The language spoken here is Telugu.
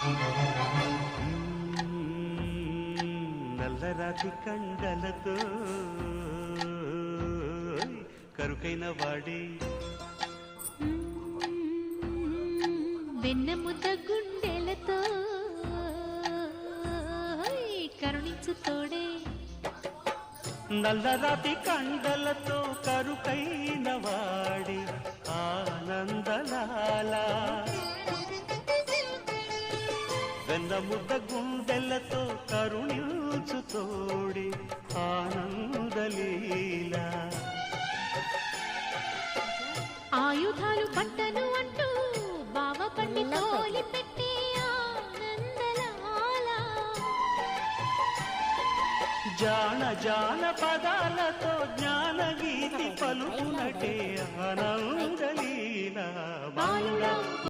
నల్లరాతి కండలతో కరుకైన వాడి. వెన్న ముద్ద గుండెలతో కరుణించు తోడే. నల్లరాతి కండలతో కరుకైన వాడి. ఆనందలాల వెన్న ముద్ద గుండెలతో కరుణించు తోడి ఆనందలీలా ఆయుధాలు పట్టను అంటూ బావ పండి తోలి పెట్టే ఆనందలాల జాన జాన పదాలతో జ్ఞాన గీతి పలుకునటే ఆనందలీల బాలుడా